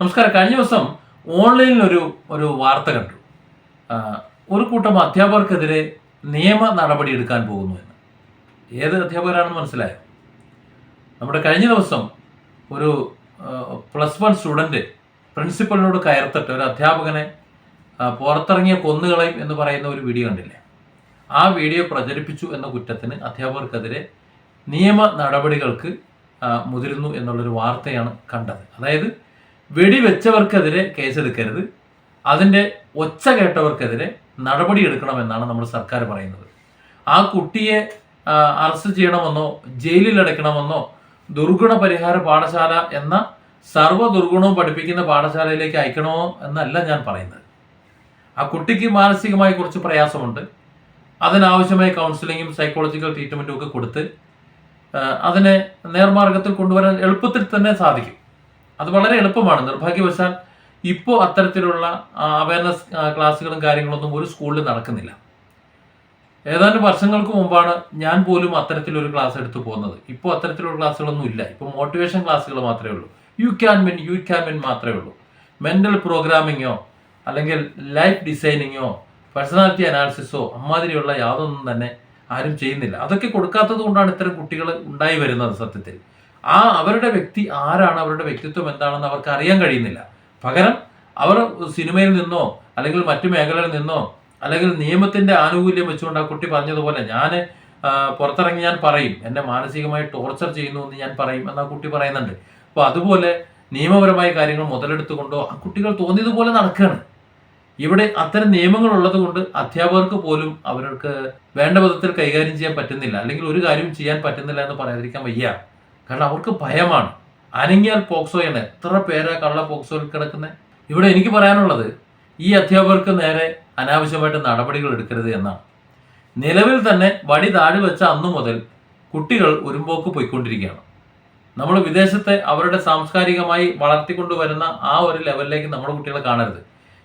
നമസ്കാരം. കഴിഞ്ഞ ദിവസം ഓൺലൈനിൽ ഒരു ഒരു വാർത്ത കണ്ടു. ഒരു കൂട്ടം അധ്യാപകർക്കെതിരെ നിയമ നടപടി എടുക്കാൻ പോകുന്നു എന്ന്. ഏത് അധ്യാപകരാണെന്ന് മനസ്സിലായോ? നമ്മുടെ കഴിഞ്ഞ ദിവസം ഒരു പ്ലസ് വൺ സ്റ്റുഡന്റ് പ്രിൻസിപ്പലിനോട് കയർത്തിട്ട് ഒരു അധ്യാപകനെ പുറത്തിറങ്ങിയ കൊന്നുകളയും എന്ന് പറയുന്ന ഒരു വീഡിയോ കണ്ടില്ലേ? ആ വീഡിയോ പ്രചരിപ്പിച്ചു എന്ന കുറ്റത്തിന് അധ്യാപകർക്കെതിരെ നിയമ നടപടികൾക്ക് മുതിരുന്നു എന്നുള്ളൊരു വാർത്തയാണ് കണ്ടത്. അതായത് വെടിവെച്ചവർക്കെതിരെ കേസെടുക്കരുത്. അതിന്റെ ഒച്ച കേട്ടവർക്കെതിരെ നടപടി എടുക്കണമെന്നാണ് നമ്മുടെ സർക്കാർ പറയുന്നത്. ആ കുട്ടിയെ അറസ്റ്റ് ചെയ്യണമെന്നോ ജയിലിൽ അടയ്ക്കണമെന്നോ ദുർഗുണ പരിഹാര പാഠശാല എന്ന സർവ ദുർഗുണവും പഠിപ്പിക്കുന്ന പാഠശാലയിലേക്ക് അയക്കണമോ എന്നല്ല ഞാൻ പറയുന്നത്. ആ കുട്ടിക്ക് മാനസികമായി കുറച്ച് പ്രയാസമുണ്ട്. അതിനാവശ്യമായ കൗൺസിലിങ്ങും സൈക്കോളജിക്കൽ ട്രീറ്റ്മെന്റും ഒക്കെ കൊടുത്ത് അതിനെ നേർമാർഗത്തിൽ കൊണ്ടുവരാൻ എളുപ്പത്തിൽ തന്നെ സാധിക്കും. അത് വളരെ എളുപ്പമാണ്. നിർഭാഗ്യവശാൽ ഇപ്പോൾ അത്തരത്തിലുള്ള അവയർനെസ് ക്ലാസ്സുകളും കാര്യങ്ങളൊന്നും ഒരു സ്കൂളിൽ നടക്കുന്നില്ല. ഏതാനും വർഷങ്ങൾക്ക് മുമ്പാണ് ഞാൻ പോലും അത്തരത്തിലൊരു ക്ലാസ് എടുത്തു പോകുന്നത്. ഇപ്പോൾ അത്തരത്തിലുള്ള ക്ലാസ്സുകളൊന്നും ഇല്ല. ഇപ്പോൾ മോട്ടിവേഷൻ ക്ലാസ്സുകൾ മാത്രമേ ഉള്ളൂ. You can win you can win മാത്രമേ ഉള്ളൂ. മെന്റൽ പ്രോഗ്രാമിങ്ങോ അല്ലെങ്കിൽ ലൈഫ് ഡിസൈനിങ്ങോ പേഴ്സണാലിറ്റി അനാലിസിസോ അമ്മാതിരിയുള്ള യാതൊന്നും തന്നെ ആരും ചെയ്യുന്നില്ല. അതൊക്കെ കൊടുക്കാത്തത് കൊണ്ടാണ് ഇത്തരം കുട്ടികൾ ഉണ്ടായി വരുന്നത് സത്യത്തിൽ. ആ അവരുടെ വ്യക്തി ആരാണ്? അവരുടെ വ്യക്തിത്വം എന്താണെന്ന് അവർക്ക് അറിയാൻ കഴിയുന്നില്ല. പകരം അവർ സിനിമയിൽ നിന്നോ അല്ലെങ്കിൽ മറ്റു മേഖലയിൽ നിന്നോ അല്ലെങ്കിൽ നിയമത്തിന്റെ ആനുകൂല്യം വെച്ചുകൊണ്ട് ആ കുട്ടി പറഞ്ഞതുപോലെ ഞാൻ പുറത്തിറങ്ങി ഞാൻ പറയും. എന്നെ മാനസികമായി ടോർച്ചർ ചെയ്യുന്നു എന്ന് ഞാൻ പറയും എന്ന് ആ കുട്ടി പറയുന്നുണ്ട്. അപ്പോൾ അതുപോലെ നിയമപരമായ കാര്യങ്ങൾ മുതലെടുത്തുകൊണ്ടോ ആ കുട്ടികൾ തോന്നിയതുപോലെ നടക്കുകയാണ് ഇവിടെ അത്തരം നിയമങ്ങൾ ഉള്ളത് കൊണ്ട് അധ്യാപകർക്ക് പോലും അവർക്ക് വേണ്ട വിധത്തിൽ കൈകാര്യം ചെയ്യാൻ പറ്റുന്നില്ല. അല്ലെങ്കിൽ ഒരു കാര്യം ചെയ്യാൻ പറ്റുന്നില്ല എന്ന് പറയാതിരിക്കാൻ വയ്യ. കാരണം അവർക്ക് ഭയമാണ്. അനങ്ങിയാൽ പോക്സോയാണ് എത്ര പേരാ കള്ള പോക്സോയിൽ കിടക്കുന്നത് ഇവിടെ എനിക്ക് പറയാനുള്ളത് ഈ അധ്യാപകർക്ക് നേരെ അനാവശ്യമായിട്ട് നടപടികൾ എടുക്കരുത് എന്നാണ്. നിലവിൽ തന്നെ വടി താഴെ വെച്ച അന്നു മുതൽ കുട്ടികൾ ഒരുമ്പോക്ക് പോയിക്കൊണ്ടിരിക്കുകയാണ്. നമ്മൾ വിദേശത്തെ അവരുടെ സാംസ്കാരികമായി വളർത്തിക്കൊണ്ടുവരുന്ന ആ ഒരു ലെവലിലേക്ക് നമ്മുടെ കുട്ടികളെ കാണരുത്.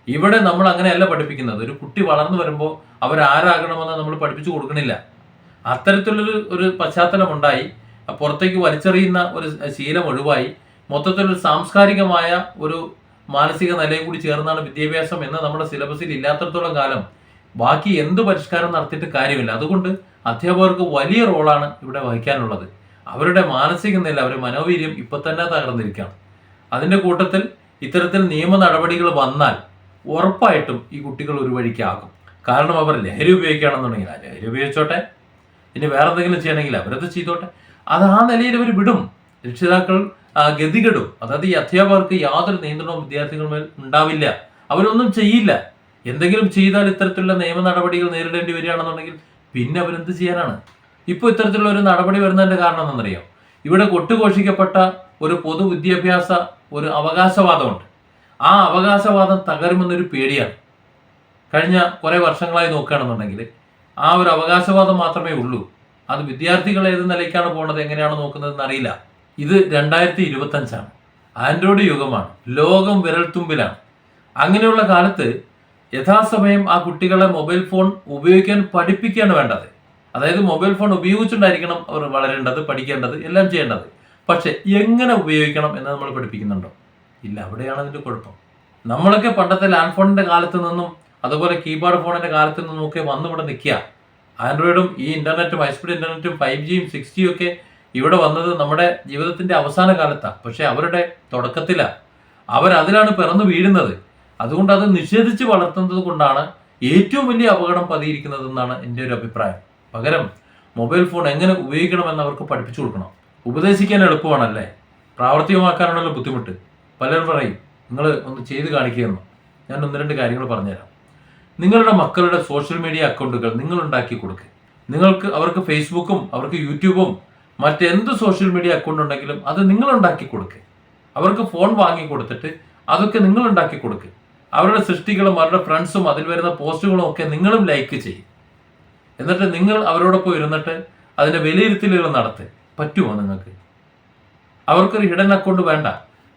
ഇവിടെ നമ്മൾ അങ്ങനെയല്ല പഠിപ്പിക്കുന്നത്. ഒരു കുട്ടി വളർന്നു വരുമ്പോൾ അവരാരാകണമെന്ന് നമ്മൾ പഠിപ്പിച്ചു കൊടുക്കണില്ല. അത്തരത്തിലൊരു ഒരു പശ്ചാത്തലം ഉണ്ടായി പുറത്തേക്ക് വലിച്ചെറിയുന്ന ഒരു ശീലം ഒഴിവായി മൊത്തത്തിലൊരു സാംസ്കാരികമായ ഒരു മാനസിക നിലയും കൂടി ചേർന്നാണ് വിദ്യാഭ്യാസം എന്ന് നമ്മുടെ സിലബസിൽ ഇല്ലാത്തടത്തോളം കാലം ബാക്കി എന്ത് പരിഷ്കാരം നടത്തിയിട്ട് കാര്യമില്ല. അതുകൊണ്ട് അധ്യാപകർക്ക് വലിയ റോളാണ് ഇവിടെ വഹിക്കാനുള്ളത്. അവരുടെ മാനസിക നില അവരുടെ മനോവീര്യം ഇപ്പൊ തന്നെ തകർന്നിരിക്കുകയാണ്. അതിന്റെ കൂട്ടത്തിൽ ഇത്തരത്തിൽ നിയമ നടപടികൾ വന്നാൽ ഉറപ്പായിട്ടും ഈ കുട്ടികൾ ഒരു വഴിക്കാകും. കാരണം അവർ ലഹരി ഉപയോഗിക്കുകയാണെന്നുണ്ടെങ്കിൽ ലഹരി ഉപയോഗിച്ചോട്ടെ. ഇനി വേറെ എന്തെങ്കിലും ചെയ്യണമെങ്കിൽ അവരത് ചെയ്തോട്ടെ. അത് ആ നിലയിൽ അവർ വിടും. രക്ഷിതാക്കൾ ഗതികെടും. അതായത് ഈ അധ്യാപകർക്ക് യാതൊരു നിയന്ത്രണവും വിദ്യാർത്ഥികളുമേൽ ഉണ്ടാവില്ല. അവരൊന്നും ചെയ്യില്ല. എന്തെങ്കിലും ചെയ്താൽ ഇത്തരത്തിലുള്ള നിയമ നടപടികൾ നേരിടേണ്ടി വരികയാണെന്നുണ്ടെങ്കിൽ പിന്നെ അവരെന്ത് ചെയ്യാനാണ്? ഇപ്പോൾ ഇത്തരത്തിലുള്ള ഒരു നടപടി വരുന്നതിന്റെ കാരണം എന്താണെന്നറിയാം? ഇവിടെ കൊട്ടുഘോഷിക്കപ്പെട്ട ഒരു പൊതു വിദ്യാഭ്യാസ ഒരു അവകാശവാദമുണ്ട്. ആ അവകാശവാദം തകരുമെന്നൊരു പേടിയാണ്. കഴിഞ്ഞ കുറേ വർഷങ്ങളായി നോക്കുകയാണെന്നുണ്ടെങ്കിൽ ആ ഒരു അവകാശവാദം മാത്രമേ ഉള്ളൂ. അത് വിദ്യാർത്ഥികൾ ഏത് നിലയ്ക്കാണ് പോകുന്നത് എങ്ങനെയാണ് നോക്കുന്നതെന്ന് അറിയില്ല. ഇത് രണ്ടായിരത്തി ഇരുപത്തഞ്ചാണ് ആൻഡ്രോയിഡ് യുഗമാണ്. ലോകം വിരൽത്തുമ്പിലാണ്. അങ്ങനെയുള്ള കാലത്ത് യഥാസമയം ആ കുട്ടികളെ മൊബൈൽ ഫോൺ ഉപയോഗിക്കാൻ പഠിപ്പിക്കുകയാണ് വേണ്ടത്. അതായത് മൊബൈൽ ഫോൺ ഉപയോഗിച്ചുകൊണ്ടായിരിക്കണം അവർ വളരേണ്ടത് പഠിക്കേണ്ടത് എല്ലാം ചെയ്യേണ്ടത്. പക്ഷെ എങ്ങനെ ഉപയോഗിക്കണം എന്ന് നമ്മൾ പഠിപ്പിക്കുന്നുണ്ടോ? ഇല്ല അവിടെയാണ് അതിന്റെ കുഴപ്പം. നമ്മളൊക്കെ പണ്ടത്തെ ലാൻഡ് ഫോണിന്റെ കാലത്ത് നിന്നും അതുപോലെ കീപാഡ് ഫോണിന്റെ കാലത്ത് നിന്നും ഒക്കെ വന്നിവിടെ നിൽക്കുക. ആൻഡ്രോയിഡും ഈ ഇന്റർനെറ്റും ഹൈസ്പീഡ് ഇന്റർനെറ്റും ഫൈവ് ജിയും സിക്സ് ജിയും ഒക്കെ ഇവിടെ വന്നത് നമ്മുടെ ജീവിതത്തിന്റെ അവസാന കാലത്താണ് പക്ഷെ അവരുടെ തുടക്കത്തിലാണ് അവരതിലാണ് പിറന്നു വീഴുന്നത്. അതുകൊണ്ട് അത് നിഷേധിച്ച് വളർത്തുന്നത് കൊണ്ടാണ് ഏറ്റവും വലിയ അപകടം പതിയിരിക്കുന്നതെന്നാണ് എന്റെ ഒരു അഭിപ്രായം. പകരം മൊബൈൽ ഫോൺ എങ്ങനെ ഉപയോഗിക്കണമെന്ന് അവർക്ക് പഠിപ്പിച്ചു കൊടുക്കണം. ഉപദേശിക്കാൻ എളുപ്പമാണല്ലേ? പ്രാവർത്തികമാക്കാനാണല്ലോ ബുദ്ധിമുട്ട്. പലരും പറയും നിങ്ങൾ ഒന്ന് ചെയ്ത് കാണിക്കുകയെന്ന്. ഞാൻ ഒന്ന് രണ്ട് കാര്യങ്ങൾ പറഞ്ഞുതരാം. നിങ്ങളുടെ മക്കളുടെ സോഷ്യൽ മീഡിയ അക്കൗണ്ടുകൾ നിങ്ങൾ ഉണ്ടാക്കി കൊടുക്കുക നിങ്ങൾക്ക് അവർക്ക് ഫേസ്ബുക്കും അവർക്ക് യൂട്യൂബും മറ്റെന്ത് സോഷ്യൽ മീഡിയ അക്കൗണ്ട് ഉണ്ടെങ്കിലും അത് നിങ്ങൾ ഉണ്ടാക്കി കൊടുക്കുക അവർക്ക് ഫോൺ വാങ്ങി കൊടുത്തിട്ട് അതൊക്കെ നിങ്ങൾ ഉണ്ടാക്കി കൊടുക്കുക അവരുടെ സൃഷ്ടികളും അവരുടെ ഫ്രണ്ട്സും അതിൽ വരുന്ന പോസ്റ്റുകളും ഒക്കെ നിങ്ങളും ലൈക്ക് ചെയ്യും. എന്നിട്ട് നിങ്ങൾ അവരോടൊപ്പം ഇരുന്നിട്ട് അതിന്റെ വിലയിരുത്തലുകൾ നടത്തുക പറ്റുമോ നിങ്ങൾക്ക്? അവർക്കൊരു ഹിഡൻ അക്കൗണ്ട് വേണ്ട.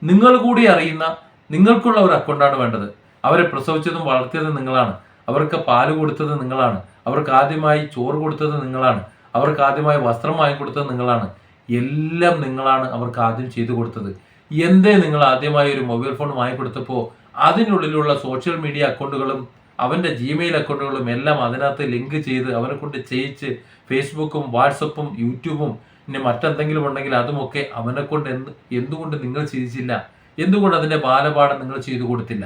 നിങ്ങൾ കൂടി അറിയുന്ന നിങ്ങൾക്കുള്ള ഒരു അക്കൗണ്ടാണ് വേണ്ടത്. അവരെ പ്രസവിച്ചതും വളർത്തിയതും നിങ്ങളാണ്. അവർക്ക് പാൽ കൊടുത്തത് നിങ്ങളാണ്. അവർക്ക് ആദ്യമായി ചോറ് കൊടുത്തത് നിങ്ങളാണ്. അവർക്ക് ആദ്യമായി വസ്ത്രം വാങ്ങിക്കൊടുത്തത് നിങ്ങളാണ്. എല്ലാം നിങ്ങളാണ് അവർക്ക് ആദ്യം ചെയ്തു കൊടുത്തത്. എന്തേ നിങ്ങൾ ആദ്യമായി ഒരു മൊബൈൽ ഫോൺ വാങ്ങിക്കൊടുത്തപ്പോൾ അതിനുള്ളിലുള്ള സോഷ്യൽ മീഡിയ അക്കൗണ്ടുകളും അവന്റെ ജിമെയിൽ അക്കൗണ്ടുകളും എല്ലാം അതിനകത്ത് ലിങ്ക് ചെയ്ത് അവനെ കൊണ്ട് ചെയ്യിച്ച് ഫേസ്ബുക്കും വാട്സപ്പും യൂട്യൂബും പിന്നെ മറ്റെന്തെങ്കിലും ഉണ്ടെങ്കിൽ അതുമൊക്കെ അവനെ കൊണ്ട് എന്ത് എന്തുകൊണ്ട് നിങ്ങൾ ചെയ്യിച്ചില്ല? എന്തുകൊണ്ട് അതിന്റെ ബാലപാഠം നിങ്ങൾ ചെയ്തു കൊടുത്തില്ല?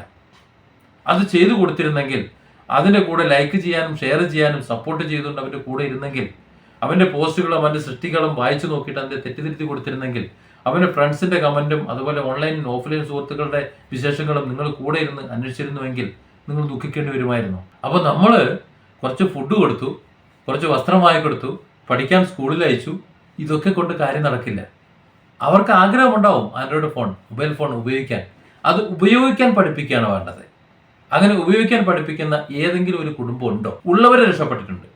അത് ചെയ്തു കൊടുത്തിരുന്നെങ്കിൽ അതിന്റെ കൂടെ ലൈക്ക് ചെയ്യാനും ഷെയർ ചെയ്യാനും സപ്പോർട്ട് ചെയ്തുകൊണ്ട് അവന്റെ കൂടെ ഇരുന്നെങ്കിൽ അവന്റെ പോസ്റ്റുകളും അവന്റെ സൃഷ്ടികളും വായിച്ചു നോക്കിയിട്ട് അതിന്റെ തെറ്റിദ്ധരിച്ച് കൊടുത്തിരുന്നെങ്കിൽ അവന്റെ ഫ്രണ്ട്സിന്റെ കമന്റും അതുപോലെ ഓൺലൈൻ ഓഫ്ലൈൻ സുഹൃത്തുക്കളുടെ വിശേഷങ്ങളും നിങ്ങൾ കൂടെ ഇരുന്ന് അന്വേഷിച്ചിരുന്നുവെങ്കിൽ നിങ്ങൾ ദുഃഖിക്കേണ്ടി വരുമായിരുന്നു. അപ്പോൾ നമ്മൾ കുറച്ച് ഫുഡ് കൊടുത്തു കുറച്ച് വസ്ത്രം വാങ്ങിക്കൊടുത്തു പഠിക്കാൻ സ്കൂളിൽ അയച്ചു ഇതൊക്കെ കൊണ്ട് കാര്യം നടക്കില്ല. അവർക്ക് ആഗ്രഹമുണ്ടാവും ആൻഡ്രോയിഡ് ഫോൺ മൊബൈൽ ഫോൺ ഉപയോഗിക്കാൻ. അത് ഉപയോഗിക്കാൻ പഠിപ്പിക്കുകയാണ് വേണ്ടത്. അങ്ങനെ ഉപയോഗിക്കാൻ പഠിപ്പിക്കുന്ന ഏതെങ്കിലും ഒരു കുടുംബം ഉണ്ടോ? ഉള്ളവരെ രക്ഷപ്പെട്ടിട്ടുണ്ട്.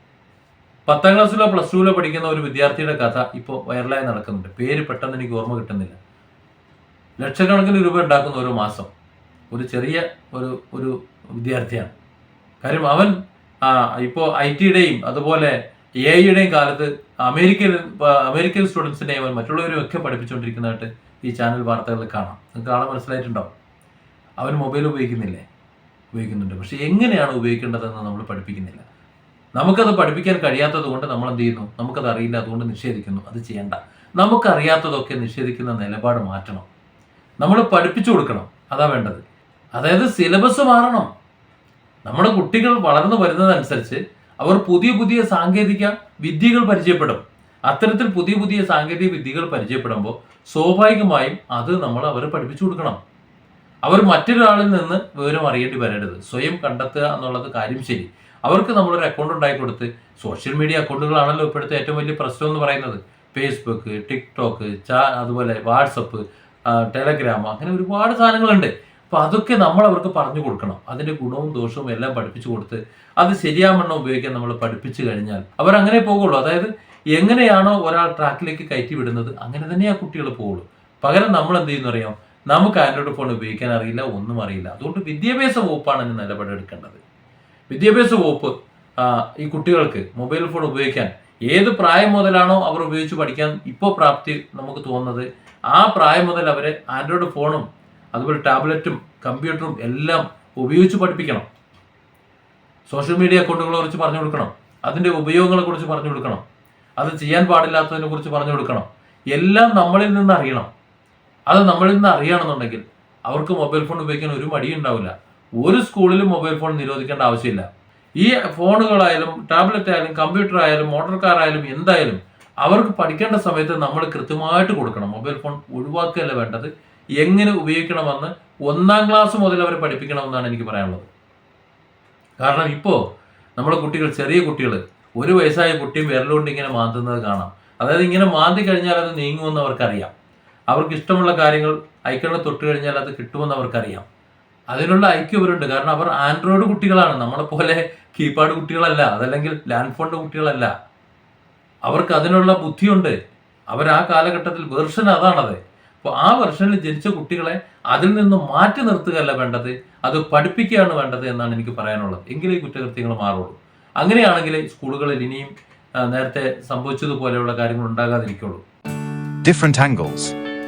പത്താം ക്ലാസ്സിലോ പ്ലസ് ടുവിലോ പഠിക്കുന്ന ഒരു വിദ്യാർത്ഥിയുടെ കഥ ഇപ്പോൾ വൈറലായി നടക്കുന്നുണ്ട്. പേര് പെട്ടെന്ന് എനിക്ക് ഓർമ്മ കിട്ടുന്നില്ല. ലക്ഷക്കണക്കിന് രൂപ ഉണ്ടാക്കുന്ന ഓരോ മാസം ഒരു ചെറിയ ഒരു ഒരു വിദ്യാർത്ഥിയാണ്. കാര്യം അവൻ ഇപ്പോൾ ഐ ടിയുടെയും അതുപോലെ എ ഐയുടെയും കാലത്ത് അമേരിക്കൻ അമേരിക്കൻ സ്റ്റുഡൻസിനെയും അവൻ മറ്റുള്ളവരും ഒക്കെ പഠിപ്പിച്ചുകൊണ്ടിരിക്കുന്നതായിട്ട് ഈ ചാനൽ വാർത്തകളിൽ കാണാം. നിങ്ങൾക്ക് കാണാൻ മനസ്സിലായിട്ടുണ്ടാവും. അവൻ മൊബൈൽ ഉപയോഗിക്കുന്നില്ലേ? ഉപയോഗിക്കുന്നുണ്ട്. പക്ഷെ എങ്ങനെയാണ് ഉപയോഗിക്കേണ്ടതെന്ന് നമ്മൾ പഠിപ്പിക്കുന്നില്ല. നമുക്കത് പഠിപ്പിക്കാൻ കഴിയാത്തത് കൊണ്ട് നമ്മൾ എന്ത് ചെയ്യുന്നു? നമുക്കത് അറിയില്ല അതുകൊണ്ട് നിഷേധിക്കുന്നു. അത് ചെയ്യണ്ട. നമുക്കറിയാത്തതൊക്കെ നിഷേധിക്കുന്ന നിലപാട് മാറ്റണം. നമ്മൾ പഠിപ്പിച്ചു കൊടുക്കണം. അതാ വേണ്ടത്. അതായത് സിലബസ് മാറണം. നമ്മുടെ കുട്ടികൾ വളർന്നു വരുന്നതനുസരിച്ച് അവർ പുതിയ പുതിയ സാങ്കേതിക വിദ്യകൾ പരിചയപ്പെടും. അത്തരത്തിൽ പുതിയ പുതിയ സാങ്കേതിക വിദ്യകൾ പരിചയപ്പെടുമ്പോൾ സ്വാഭാവികമായും അത് നമ്മൾ അവരെ പഠിപ്പിച്ചു കൊടുക്കണം. അവർ മറ്റൊരാളിൽ നിന്ന് വിവരം അറിയേണ്ടി വരരുത്. സ്വയം കണ്ടെത്തുക എന്നുള്ളത് കാര്യം ശരി. അവർക്ക് നമ്മളൊരു അക്കൗണ്ട് ഉണ്ടാക്കി കൊടുത്ത് സോഷ്യൽ മീഡിയ അക്കൗണ്ടുകളാണല്ലോ ഇപ്പോഴത്തെ ഏറ്റവും വലിയ പ്രശ്നം എന്ന് പറയുന്നത്. ഫേസ്ബുക്ക് ടിക്ടോക്ക് ചാ അതുപോലെ വാട്സപ്പ് ടെലഗ്രാം അങ്ങനെ ഒരുപാട് സാധനങ്ങളുണ്ട്. അപ്പോൾ അതൊക്കെ നമ്മൾ അവർക്ക് പറഞ്ഞു കൊടുക്കണം. അതിന്റെ ഗുണവും ദോഷവും എല്ലാം പഠിപ്പിച്ചു കൊടുത്ത് അത് ശരിയാവണ്ണം ഉപയോഗിക്കാൻ നമ്മൾ പഠിപ്പിച്ചു കഴിഞ്ഞാൽ അവർ അങ്ങനെ പോകുള്ളൂ. അതായത് എങ്ങനെയാണോ ഒരാൾ ട്രാക്കിലേക്ക് കയറ്റി വിടുന്നത് അങ്ങനെ തന്നെ ആ കുട്ടികൾ പോകുള്ളൂ. പകരം നമ്മൾ എന്ത് ചെയ്യുന്നു അറിയാം നമുക്ക് ആൻഡ്രോയിഡ് ഫോൺ ഉപയോഗിക്കാൻ അറിയില്ല ഒന്നും അറിയില്ല. അതുകൊണ്ട് വിദ്യാഭ്യാസ വകുപ്പാണ് അതിന് നിലപാടെടുക്കേണ്ടത്. വിദ്യാഭ്യാസ വകുപ്പ് ഈ കുട്ടികൾക്ക് മൊബൈൽ ഫോൺ ഉപയോഗിക്കാൻ ഏത് പ്രായം മുതലാണോ അവർ ഉപയോഗിച്ച് പഠിക്കാൻ ഇപ്പോൾ പ്രാപ്തി നമുക്ക് തോന്നുന്നത് ആ പ്രായം മുതൽ അവരെ ആൻഡ്രോയിഡ് ഫോണും അതുപോലെ ടാബ്ലറ്റും കമ്പ്യൂട്ടറും എല്ലാം ഉപയോഗിച്ച് പഠിപ്പിക്കണം. സോഷ്യൽ മീഡിയ അക്കൗണ്ടുകളെ കുറിച്ച് പറഞ്ഞു കൊടുക്കണം. അതിന്റെ ഉപയോഗങ്ങളെ കുറിച്ച് പറഞ്ഞു കൊടുക്കണം. അത് ചെയ്യാൻ പാടില്ലാത്തതിനെ കുറിച്ച് പറഞ്ഞു കൊടുക്കണം. എല്ലാം നമ്മളിൽ നിന്ന് അറിയണം. അത് നമ്മൾ ഇന്ന് അറിയണമെന്നുണ്ടെങ്കിൽ അവർക്ക് മൊബൈൽ ഫോൺ ഉപയോഗിക്കാൻ ഒരു മടി ഉണ്ടാവില്ല. ഒരു സ്കൂളിലും മൊബൈൽ ഫോൺ നിരോധിക്കേണ്ട ആവശ്യമില്ല. ഈ ഫോണുകളായാലും ടാബ്ലറ്റ് ആയാലും കമ്പ്യൂട്ടർ ആയാലും മോട്ടോർ കാർ ആയാലും എന്തായാലും അവർക്ക് പഠിക്കേണ്ട സമയത്ത് നമ്മൾ കൃത്യമായിട്ട് കൊടുക്കണം. മൊബൈൽ ഫോൺ ഒഴിവാക്കുകയല്ല വേണ്ടത്. എങ്ങനെ ഉപയോഗിക്കണമെന്ന് ഒന്നാം ക്ലാസ് മുതൽ അവരെ പഠിപ്പിക്കണമെന്നാണ് എനിക്ക് പറയാനുള്ളത്. കാരണം ഇപ്പോൾ നമ്മുടെ കുട്ടികൾ ചെറിയ കുട്ടികൾ ഒരു വയസ്സായ കുട്ടിയും വിരലുകൊണ്ട് ഇങ്ങനെ മാന്തുന്നത് കാണാം. അതായത് ഇങ്ങനെ മാന്തി കഴിഞ്ഞാൽ അത് നീങ്ങുമെന്ന് അവർക്കറിയാം. അവർക്ക് ഇഷ്ടമുള്ള കാര്യങ്ങൾ ഐക്കണിൽ തൊട്ട് കഴിഞ്ഞാൽ അത് കിട്ടുമെന്ന് അവർക്കറിയാം. അതിനുള്ള ഐക്യം ഇവരുണ്ട്. കാരണം അവർ ആൻഡ്രോയിഡ് കുട്ടികളാണ്. നമ്മളെ പോലെ കീപാഡ് കുട്ടികളല്ല അതല്ലെങ്കിൽ ലാൻഡ് ഫോണിന്റെ കുട്ടികളല്ല. അവർക്ക് അതിനുള്ള ബുദ്ധിയുണ്ട്. അവർ ആ കാലഘട്ടത്തിൽ വെർഷൻ അതാണത്. അപ്പോൾ ആ വെർഷനിൽ ജനിച്ച കുട്ടികളെ അതിൽ നിന്ന് മാറ്റി നിർത്തുകയല്ല വേണ്ടത്. അത് പഠിപ്പിക്കുകയാണ് വേണ്ടത് എന്നാണ് എനിക്ക് പറയാനുള്ളത്. എങ്കിലേ ഈ കുറ്റകൃത്യങ്ങൾ മാറുള്ളൂ. അങ്ങനെയാണെങ്കിൽ സ്കൂളുകളിൽ ഇനിയും നേരത്തെ സംഭവിച്ചതുപോലെയുള്ള കാര്യങ്ങൾ ഉണ്ടാകാതിരിക്കുള്ളൂ. Different angles.